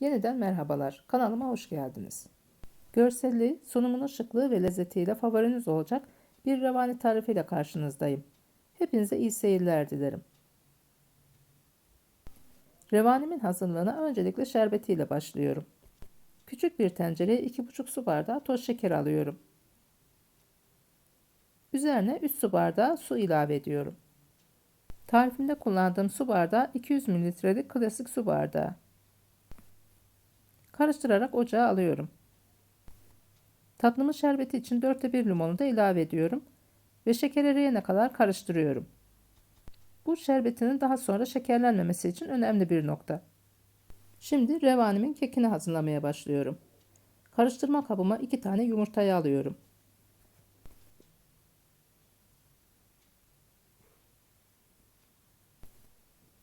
Yeniden merhabalar. Kanalıma hoş geldiniz. Görselliği, sunumunun şıklığı ve lezzetiyle favoriniz olacak bir revani tarifiyle karşınızdayım. Hepinize iyi seyirler dilerim. Revanimin hazırlığına öncelikle şerbetiyle başlıyorum. Küçük bir tencereye 2,5 su bardağı toz şeker alıyorum. Üzerine 3 su bardağı su ilave ediyorum. Tarifimde kullandığım su bardağı 200 mililitrelik klasik su bardağı. Karıştırarak ocağa alıyorum. Tatlımın şerbeti için 4'te 1 limonu da ilave ediyorum ve şeker eriyene kadar karıştırıyorum. Bu şerbetinin daha sonra şekerlenmemesi için önemli bir nokta. Şimdi revanimin kekini hazırlamaya başlıyorum. Karıştırma kabıma 2 tane yumurtayı alıyorum.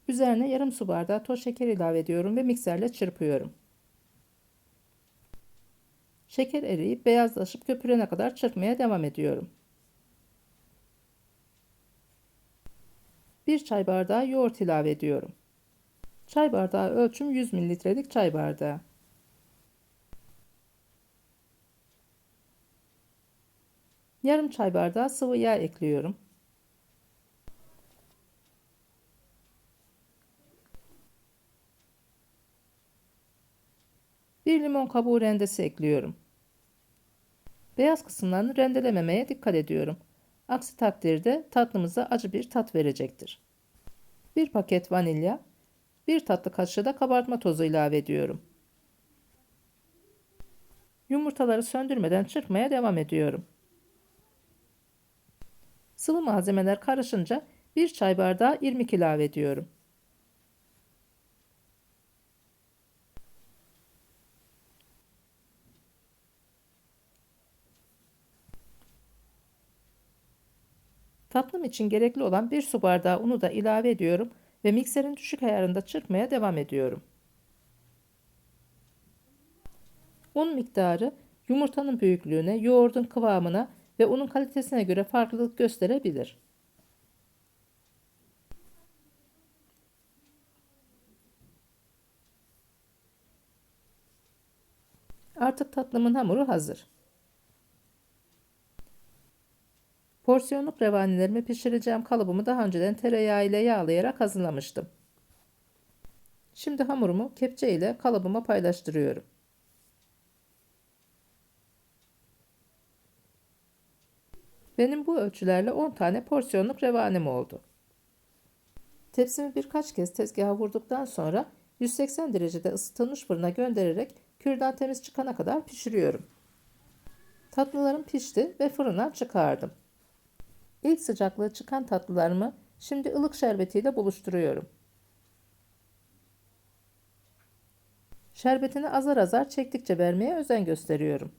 Üzerine yarım su bardağı toz şeker ilave ediyorum ve mikserle çırpıyorum. Şeker eriyip beyazlaşıp köpürene kadar çırpmaya devam ediyorum. Bir çay bardağı yoğurt ilave ediyorum. Çay bardağı ölçüm 100 mililitrelik çay bardağı. Yarım çay bardağı sıvı yağ ekliyorum. Bir limon kabuğu rendesi ekliyorum. Beyaz kısımlarını rendelememeye dikkat ediyorum. Aksi takdirde tatlımıza acı bir tat verecektir. Bir paket vanilya, bir tatlı kaşığı da kabartma tozu ilave ediyorum. Yumurtaları söndürmeden çırpmaya devam ediyorum. Sıvı malzemeler karışınca bir çay bardağı irmik ilave ediyorum. Tatlım için gerekli olan bir su bardağı unu da ilave ediyorum ve mikserin düşük ayarında çırpmaya devam ediyorum. Un miktarı yumurtanın büyüklüğüne, yoğurdun kıvamına ve unun kalitesine göre farklılık gösterebilir. Artık tatlımın hamuru hazır. Porsiyonluk revanilerimi pişireceğim kalıbımı daha önceden tereyağı ile yağlayarak hazırlamıştım. Şimdi hamurumu kepçe ile kalıbıma paylaştırıyorum. Benim bu ölçülerle 10 tane porsiyonluk revanim oldu. Tepsimi birkaç kez tezgaha vurduktan sonra 180 derecede ısıtılmış fırına göndererek kürdan temiz çıkana kadar pişiriyorum. Tatlılarım pişti ve fırından çıkardım. İlk sıcaklığı çıkan tatlılarımı şimdi ılık şerbetiyle buluşturuyorum. Şerbetini azar azar çektikçe vermeye özen gösteriyorum.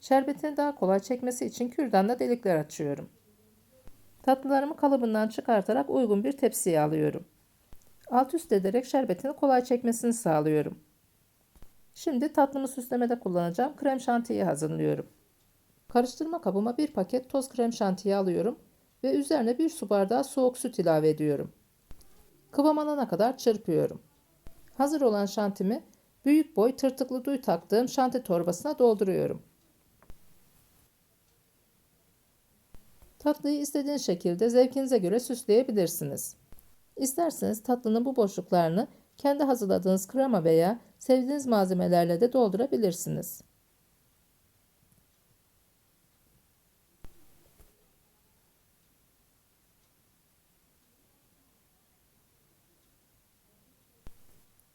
Şerbetini daha kolay çekmesi için kürdanla delikler açıyorum. Tatlılarımı kalıbından çıkartarak uygun bir tepsiye alıyorum. Alt üst ederek şerbetini kolay çekmesini sağlıyorum. Şimdi tatlımı süslemede kullanacağım krem şantiyi hazırlıyorum. Karıştırma kabıma bir paket toz krem şantiyi alıyorum ve üzerine bir su bardağı soğuk süt ilave ediyorum. Kıvam alana kadar çırpıyorum. Hazır olan şantimi büyük boy tırtıklı duy taktığım şanti torbasına dolduruyorum. Tatlıyı istediğiniz şekilde zevkinize göre süsleyebilirsiniz. İsterseniz tatlının bu boşluklarını kendi hazırladığınız krema veya sevdiğiniz malzemelerle de doldurabilirsiniz.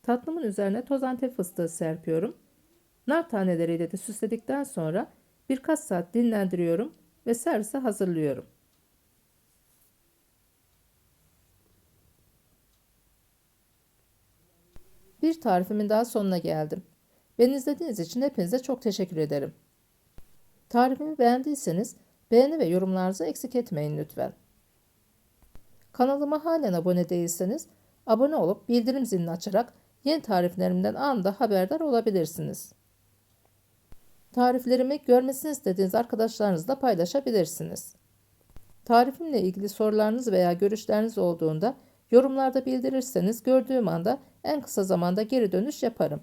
Tatlımın üzerine toz antep fıstığı serpiyorum. Nar taneleriyle de süsledikten sonra birkaç saat dinlendiriyorum ve servise hazırlıyorum. Bir tarifimin daha sonuna geldim. Beni izlediğiniz için hepinize çok teşekkür ederim. Tarifimi beğendiyseniz beğeni ve yorumlarınızı eksik etmeyin lütfen. Kanalıma halen abone değilseniz abone olup bildirim zilini açarak yeni tariflerimden anında haberdar olabilirsiniz. Tariflerimi görmesini istediğiniz arkadaşlarınızla paylaşabilirsiniz. Tarifimle ilgili sorularınız veya görüşleriniz olduğunda yorumlarda bildirirseniz gördüğüm anda en kısa zamanda geri dönüş yaparım.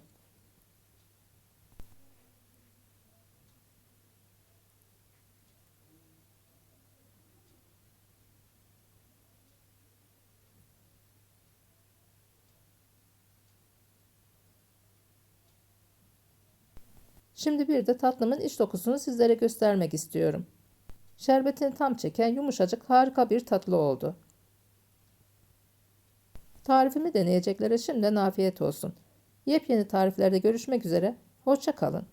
Şimdi bir de tatlımın iç dokusunu sizlere göstermek istiyorum. Şerbetini tam çeken yumuşacık harika bir tatlı oldu. Tarifimi deneyeceklere şimdiden afiyet olsun. Yepyeni tariflerde görüşmek üzere. Hoşça kalın.